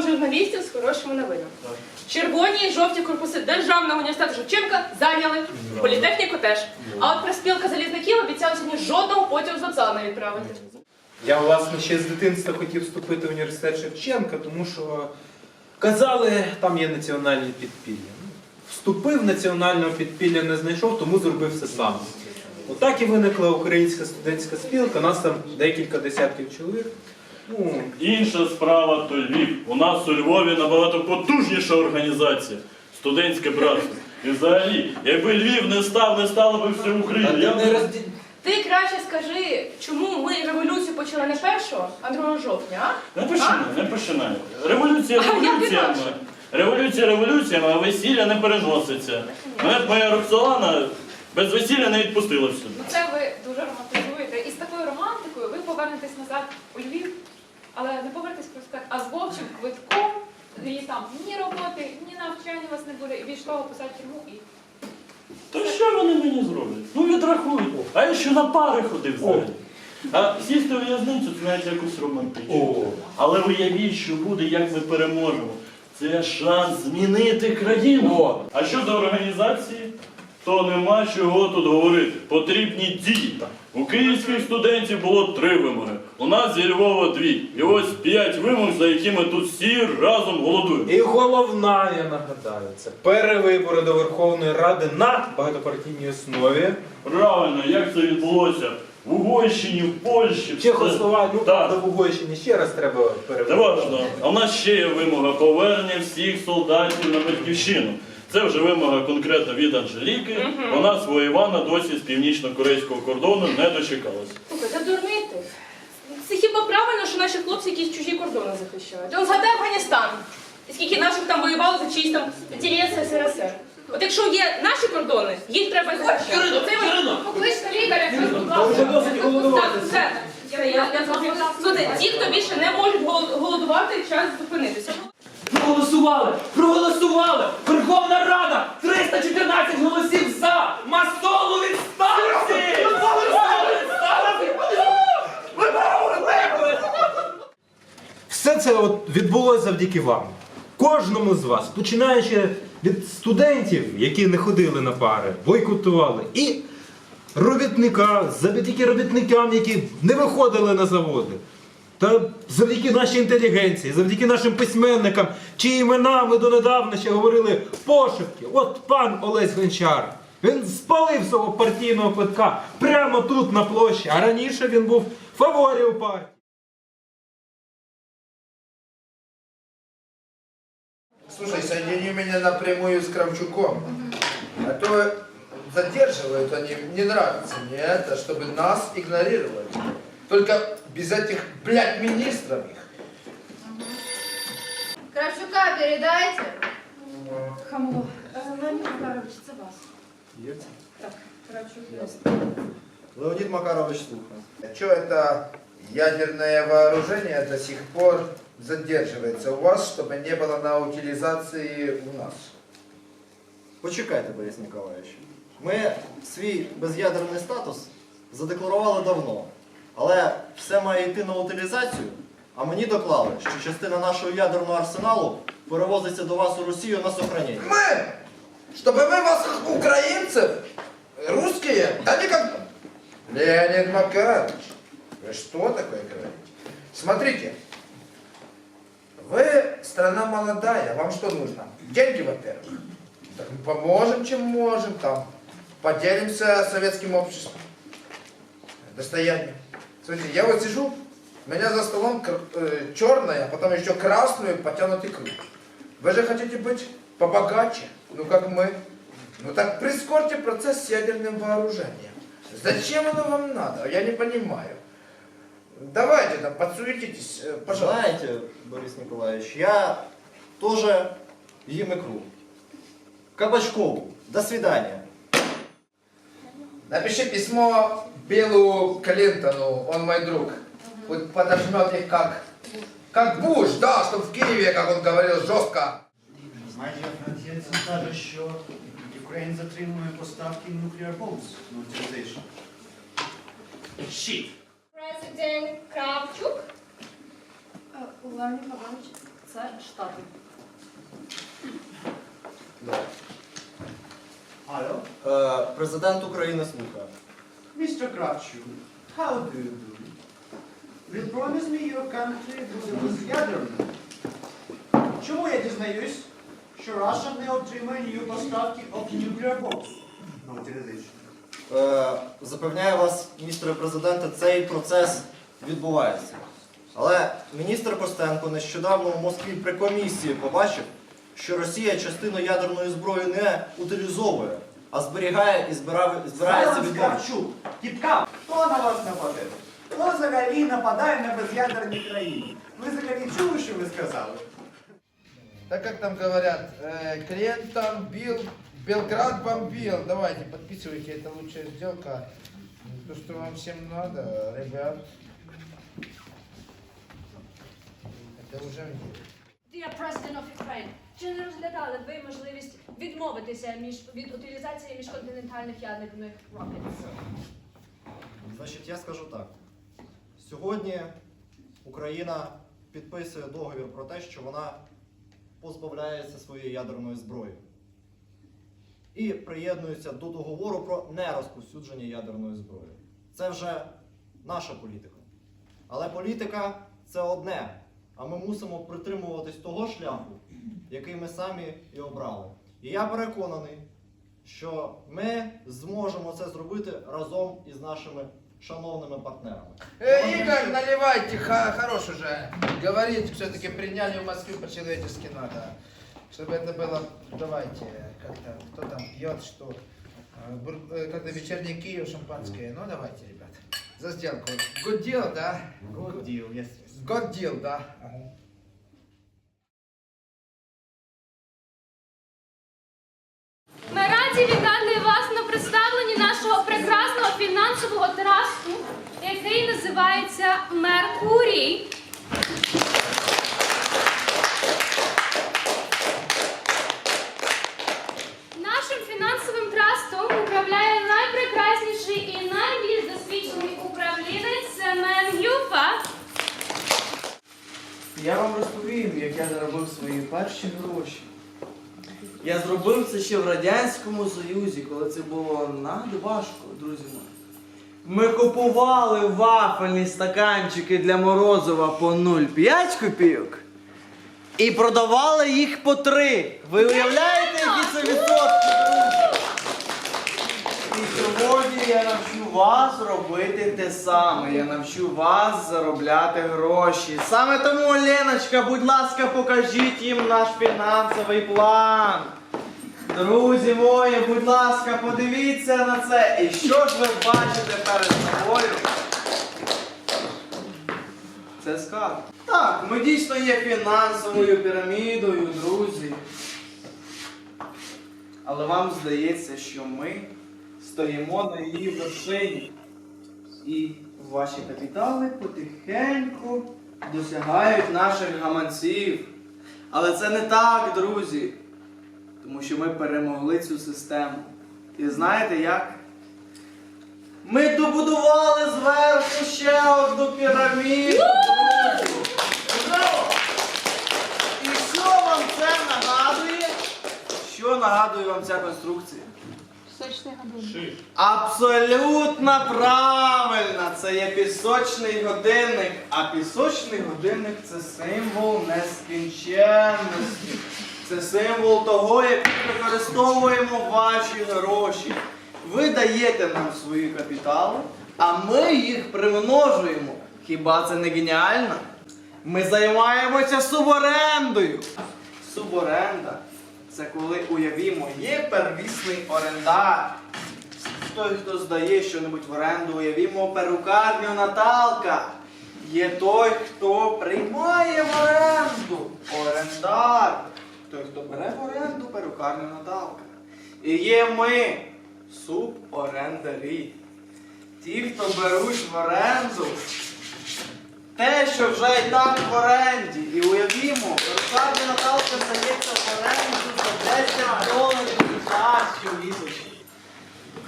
Загон журналістів з хорошими новинами. Червоні і жовті корпуси Державного університету Шевченка зайняли. Політехніку теж. А от проспілка залізників обіцяла сьогодні жодного потягу з вокзалу не відправити. Я, власне, ще з дитинства хотів вступити в університет Шевченка, тому що казали, там є національні підпілля. Вступив, національного підпілля не знайшов, тому зробив все сам. Отак і виникла українська студентська спілка, нас там декілька десятків чоловік. Ну, Інша справа то Львів. У нас у Львові набагато потужніша організація. Студентське братство. І взагалі, якби Львів не став, не стало би все України. Я б- Ти краще скажи, чому ми революцію почали не 1, а 2 жовтня, а? Не починай, не починай. Революція А як революціями. інакше? Революція революціями, а весілля не переноситься. Мене б моя Роксолана без весілля не відпустила сюди. Ну це ви дуже романтизуєте. І з такою романтикою ви повернетесь назад у Львів, але не повернетесь просто так, а з вовчим квитком, і там ні роботи, ні навчання у вас не буде, і більш того писати тюрму і. То що вони мені зроблять? Ну відрахують. А я ще на пари ходив взагалі. А сісти у в'язницю це навіть якось романтично. О. Але уявіть, що буде, як ми переможемо. Це шанс змінити країну. О. А щодо організації, то нема чого тут говорити. Потрібні дії. У київських студентів було три вимоги. У нас зі Львова дві. І ось п'ять вимог, за якими тут всі разом голодують. І головна, я нагадаю, це перевибори до Верховної Ради на багатопартійній основі. Правильно, як це відбулося? В Угорщині, в Польщі. в Чехословакія, ну Так. до Угорщини ще раз треба перевибори. важливо. А в нас ще є вимога повернення всіх солдатів на батьківщину. Це вже вимога конкретно від Анжеліки. Вона свого Івана досі з північно-корейського кордону не дочекалася. Слухай, це дурнити. Це хіба правильно, що наші хлопці якісь чужі кордони захищають? Он згадай Афганістан. І скільки наших там воювало за чиїсь там інтереси СРСР. От якщо є наші кордони, їх треба захищати. Це Покличте лікаря, будь вже ласка. Так, все. Все, я, я зрозуміла. Слухайте, ті, хто більше не можуть гол- голодувати, час зупинитися. Проголосували! Проголосували! Верховна Рада! 314 голосів за! Масону відставці! Масону відставці! Ви виграли! Все це от відбулося завдяки вам. Кожному з вас, починаючи від студентів, які не ходили на пари, бойкотували, і робітника, завдяки робітникам, які не виходили на заводи. Та завдяки нашій інтелігенції, завдяки нашим письменникам, чиї імена ми донедавна ще говорили пошепки. От пан Олесь Гончар. Він спалив свого партійного квитка прямо тут на площі, а раніше він був фаворів партії. Слушай, соедини меня напрямую с Кравчуком. А то задерживают они, не нравится мне это, чтобы нас игнорировали. Только без этих, блядь, министров их. Кравчука передайте. Хамло. Леонід Макарович, це вас. Так, Кравчук. Леонид Макарович слухає. Что это ядерное вооружение до сих пор задерживается у вас, чтобы не было на утилизации у нас? Почекайте, Борис Ніколаєвич. Ми свій без'ядерний статус задекларували давно. Але все має йти на утилізацію, а мені доклали, що частина нашого ядерного арсеналу перевозиться до вас у Росію на сохранення. Мы! Чтобы мы вас, украинцев, русские, да никак... Леонид Макарович, вы что такое говорите? Смотрите, вы страна молодая, вам что нужно? Деньги, во-первых. Мы поможем, чем можем, там, поделимся советским обществом. Достояние. Смотрите, я вот сижу, у меня за столом кр- черная, а потом еще красную потянутый круг. Вы же хотите быть побогаче, ну как мы. Ну так прискорьте процесс с ядерным вооружением. Зачем оно вам надо? Я не понимаю. Давайте там подсуетитесь, э, пожалуйста. Знаете, Борис Николаевич, я тоже ем икру. Кабачкову. До свидания. Напиши письмо Биллу Клинтону, он мой друг. Вот подожмет их как, как Буш, да, чтобы в Киеве, как он говорил, жестко. Майже Франція каже, що Ukraine затримує поставки nuclear bombs на утилізацію. Щит. Президент Кравчук. Леонід Павлович, це штати. Алло? Е, президент України слухає. Mr. Kravchuk, how do you do? Will promise me your country буде без'ядерним? Чому я дізнаюсь, що Russia не отримає new поставки of nuclear bombs на утилізацію? Е, запевняю вас, містере президенте, цей процес відбувається. Але міністр Костенко нещодавно в Москві при комісії побачив, що Росія частину ядерної зброї не утилізовує, а зберігає і збира- збирається. Кравчук! Кіпка! Хто на вас нападе? Хто взагалі нападає на без'ядерні країни? Ви взагалі чули, що ви сказали? Так как там говорят, э, Клентон бил, Белград бомбил. Давайте, подписывайте, это лучшая сделка. То, что вам всем надо, ребят. Это уже мне. Dear President of Ukraine, чи не розглядали ви можливість відмовитися між, від утилізації міжконтинентальних ядерних ракет? Значить, я скажу так. Сьогодні Україна підписує договір про те, що вона позбавляється своєї ядерної зброї. І приєднується до договору про нерозповсюдження ядерної зброї. Це вже наша політика. Але політика це одне. А ми мусимо притримуватись того шляху, який ми самі і обрали. І я переконаний, що ми зможемо це зробити разом із нашими шановними партнерами. Э, Игорь, наливайте, ха, хорош уже. Говорить, все-таки приняли в Москве по-человечески надо. Чтобы это было, давайте, как-то, кто там пьет, что, э, бур- э, как-то вечерний Киев, шампанское. Ну, давайте, ребят, за сделку. Good deal, да? Good deal, yes, yes. Good deal, да? Ага. Називається Меркурій. Нашим фінансовим трастом управляє найпрекрасніший і найбільш досвідчений управлінець Семен Юфа. Я вам розповім, як я заробив свої перші гроші. Я зробив це ще в Радянському Союзі, коли це було надважко, друзі мої. Ми купували вафельні стаканчики для Морозова по 0,5 копійок і продавали їх по 3. Ви уявляєте, які це відсотки. І сьогодні я навчу вас робити те саме. Я навчу вас заробляти гроші. Саме тому, Леночка, будь ласка, покажіть їм наш фінансовий план. Друзі мої, будь ласка, подивіться на це. І що ж ви бачите перед собою? Це скарб. Так, ми дійсно є фінансовою пірамідою, друзі. Але вам здається, що ми стоїмо на її вершині. І ваші капітали потихеньку досягають наших гаманців. Але це не так, друзі. Тому що ми перемогли цю систему. І знаєте як? Ми добудували зверху ще одну піраміду. І що вам це нагадує? Що нагадує вам ця конструкція? Абсолютно правильно! Це є пісочний годинник. А пісочний годинник це символ нескінченності. Це символ того, як ми використовуємо ваші гроші. Ви даєте нам свої капітали, а ми їх примножуємо. Хіба це не геніально? Ми займаємося суборендою. Суборенда це коли уявімо, є первісний орендар. Той, хто здає щось в оренду, уявімо перукарню Наталка. Є той, хто приймає в оренду. Орендар. Той, хто бере в оренду перукарню Наталка. І є ми, суборендарі. Ті, хто беруть в оренду те, що вже і так в оренді. І уявімо, перукарня Наталка здається в оренду за 10 доларів. вісочку.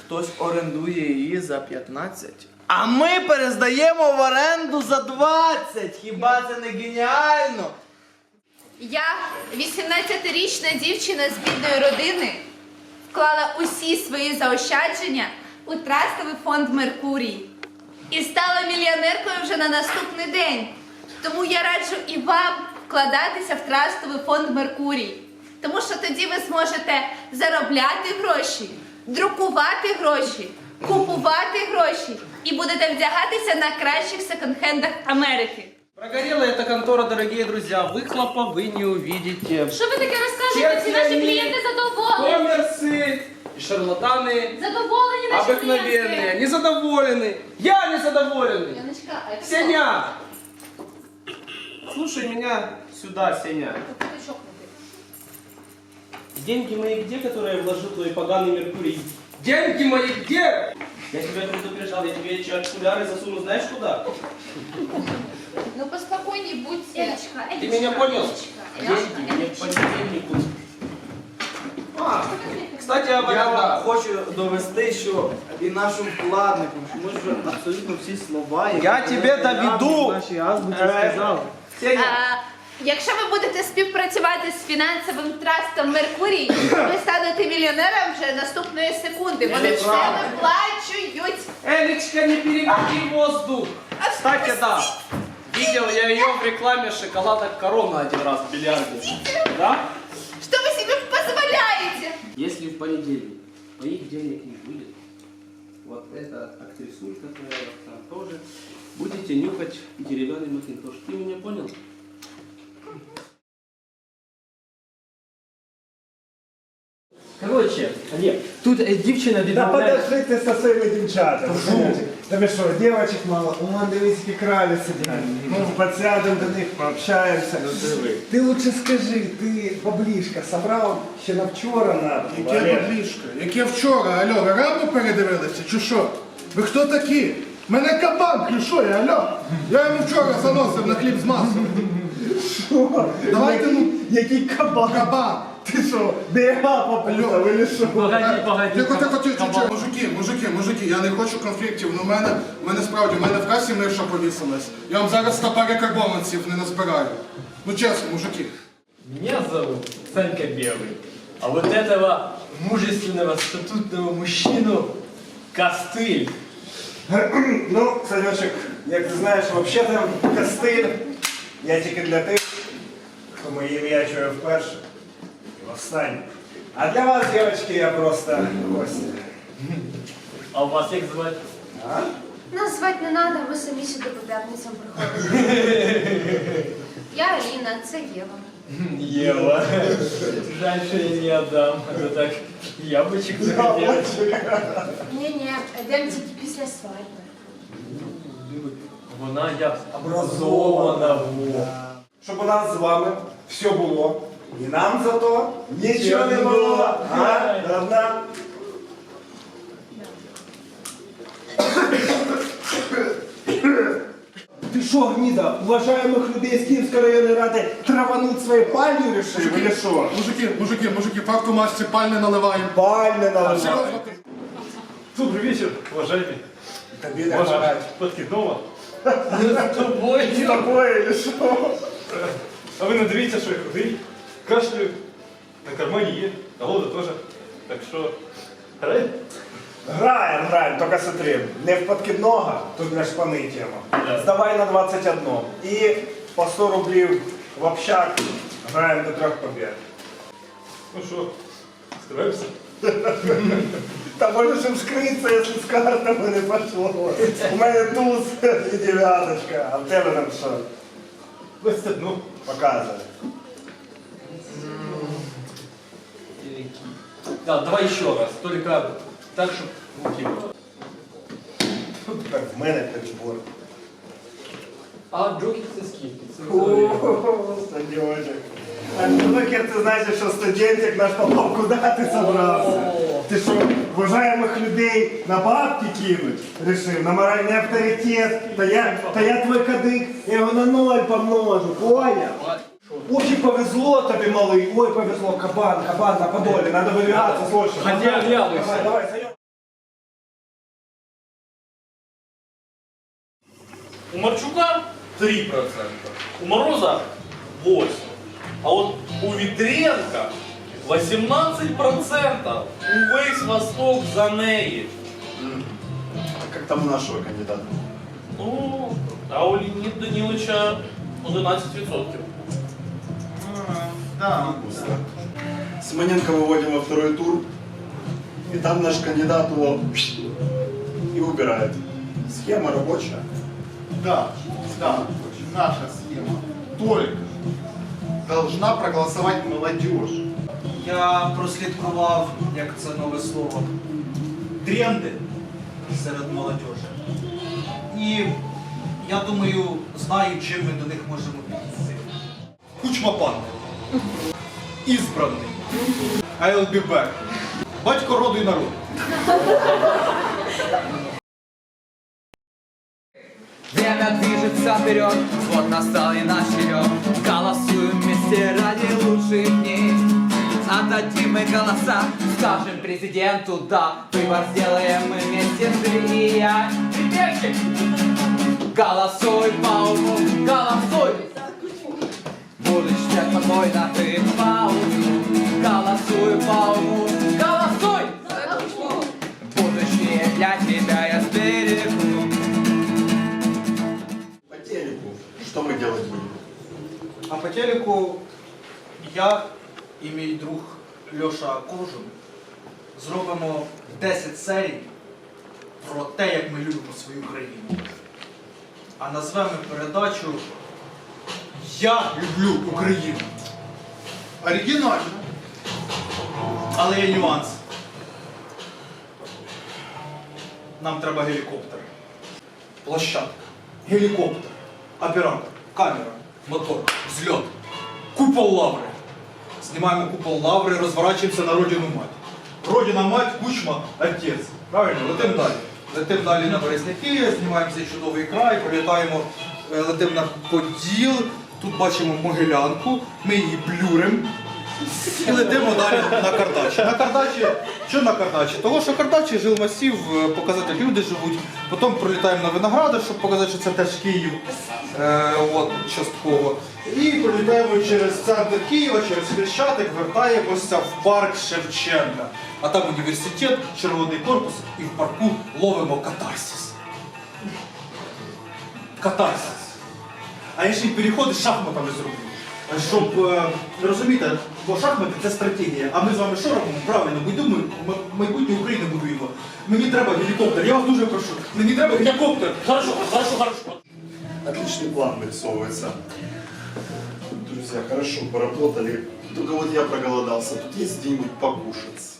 Хтось орендує її за 15. А ми перездаємо в оренду за 20. Хіба це не геніально? Я, 18-річна дівчина з бідної родини, вклала усі свої заощадження у трастовий фонд Меркурій і стала мільйонеркою вже на наступний день. Тому я раджу і вам вкладатися в трастовий фонд Меркурій, тому що тоді ви зможете заробляти гроші, друкувати гроші, купувати гроші і будете вдягатися на кращих секонд-хендах Америки. Прогорела эта контора, дорогие друзья. Выхлопа вы не увидите. Що ви таке розказуєте? Всі наші клієнти задоволені. Коммерсы и шарлатаны Задоволені наші обыкновенные, клієнти. незадоволены. Я незадоволенный. Яночка, а хто? Сеня! Слушай меня сюда, Сеня. Ти чокнутий. Деньги мои где, которые вложил твой поганый Меркурий? Деньги мои где? Я тебя предупреждал, я тебе эти окуляры засуну знаешь куда? Ну поспокойней будьте. Елечка, Ты Елечка, меня понял? В понедельнику. А, кстати, говоря, хочу довести, що і нашим вкладникам, що ми ж абсолютно всі слова. які Я тебе доведу. в нашій азбуці Е, А, якщо ви будете співпрацювати з фінансовим трастом Меркурій, ви станете мільйонером вже наступної секунди. Вони все виплачують. Элечка, не переводи воздух. Кстати, да. Видел я ее в рекламе шоколада Корона один раз в бильярде. Да? Що ви собі позволяєте? Если в понедельник моих денег не будет, вот эта актрисулька твоя там тоже, будете нюхать деревянный макинтош. Ты меня понял? Коротше, Олег, тут е, дівчина Да відмовляє. подожди ты со своими девчатами. Да вы что, девочек мало? Вон, дивись, які кралі сидять. Ну, подсядем до них, пообщаемся. Ти лучше скажи, ти баблішка собрав ще на вчора на Яке баблішко? Яке вчора? Алло, ви раму передивилися, чи що? Ви хто такі? Мене кабан клюшує, алло. Я йому вчора заносив на хліб з маслом. Давайте, ну, Який кабан? кабан. Ти що, ДНА попутав, или що? Погоди, погоди. Тихо, тихо, тихо, тихо. Мужики, мужики, мужики, я не хочу конфліктів. Ну, в мене, в мене справді, в мене в касі миша повісилась. Я вам зараз на пари карбованців не назбираю. Ну чесно, мужики. Меня зовут Санька Белый. А вот этого мужественного статутного мужчину Костыль. Ну, Санечек, як ти знаєш, взагалі там костиль. Я тільки для тих, хто моє ім'я чує вперше. І останнє. А для вас, дівчатки, я просто гость. А вас як звати? А? Нас звати не треба, ми самі сюди по п'ятницям приходимо. Я Аліна, це Єва. Єва. Жаль, що я не отдам. А то так яблочек захотелось. Ні-ні, йдемо тільки після свадьби. Вона як образована. во. Щоб у нас з вами все було. І нам зато нічого не було. А? Одна. Ти що, гніда, уважаємих людей з Київської районної ради травануть своєю палью решив, или що? Мужики, мужики, мужики, факту масці пальне наливаємо. Пальне наливай. Серйозно? Добрый вечер, уважаемый. Тобі не хватать. подкидного. З тобою, или що? А ви не дивіться, що я худий. Кашлю. На кармані є. Голода теж. Так що. Грай. Граємо, граємо, тільки смотри, не в подкидного, тут для шпани тема. Здавай на 21. І по 100 рублів в общак граємо до трьох побед. Ну що, стараємося? Та можеш їм скритися, якщо з картами не пошло. У мене туз і дев'яточка, а в тебе там що? 21. Показує. Да, давай еще раз. Только так, чтобы руки было. Так, в мене перебор. А джокер це скільки? Це О, Стадіончик. А Джокер, ти знаєш, що студентик наш попав, куди ти собрався? Ти що, вважаємих людей на бабки кинуть? Рішив, на моральний авторитет. Та я, та я твій кадик, я його на ноль помножу, поняв? Очень повезло тобі, малий. Ой, повезло, кабан, кабан на подолі. Надо вибиратися, срочно. Ходи, оглядывайся. Давай, давай, Санек. У Марчука 3%, у Мороза 8%, а вот у Вітренка 18%. Увесь Восток за неї. Как там у нашего кандидата? Ну, а у Леоніда Даніловича 11%. Да. Симоненко выводим во второй тур, и там наш кандидат его и убирает. Схема рабочая. Да, да, наша схема. Только должна проголосовать молодежь. Я прослідкував, як це нове слово, тренди серед молодежі. І я думаю, знаю, чим ми до них можемо підійти. Кучма пан. Ізбраний. I'll be back. Батько роду і народу. Время движется вперед, вот настал и наш черед Голосуем вместе ради лучших дней Отдадим мы голоса, скажем президенту да Выбор сделаем мы вместе ты и я Припевчик! Голосуй по уму, голосуй! Будущее спокойно ты по уму Голосуй по уму, голосуй! Будущее для тебя я сберегу По телеку. Что мы делать будем? А по телеку я і мій друг Льоша Кожун зробимо 10 серій про те, як ми любимо свою країну. А назвемо передачу Я люблю Україну. Оригинально. Але є нюанс. Нам треба гелікоптер. Площадка. Гелікоптер. Оператор. Камера. Мотор. Взльот. Купол лаври. Знімаємо купол лаври, розворачуємося на родину мать. Родина мать, кучма, отець. Правильно, летим далі. Летим далі на Березняки, знімаємо цей чудовий край, прилітаємо, е, летим на Поділ. Тут бачимо Могилянку, ми її блюримо. І летимо далі на Кардачі. На Кардачі, що на Кардачі? Того, що Кардачі жил масів, е, показати, люди живуть. Потім прилітаємо на Виноградар, щоб показати, що це теж Київ. Е, от, частково. І прилітаємо через центр Києва, через Хрещатик, вертаємося в парк Шевченка. А там університет, червоний корпус, і в парку ловимо катарсис. Катарсис. А я ще й переходи з шахматами зроблю. Щоб е, розумієте, бо шахмати це стратегія. А ми з вами що робимо? Правильно, будемо ми майбутнє України будуємо. Мені треба гелікоптер. Я вас дуже прошу. Мені треба гелікоптер. Хорошо, хорошо, хорошо. Отличный план вырисовывается. Друзья, хорошо поработали. Только вот я проголодался. Тут есть где-нибудь покушать.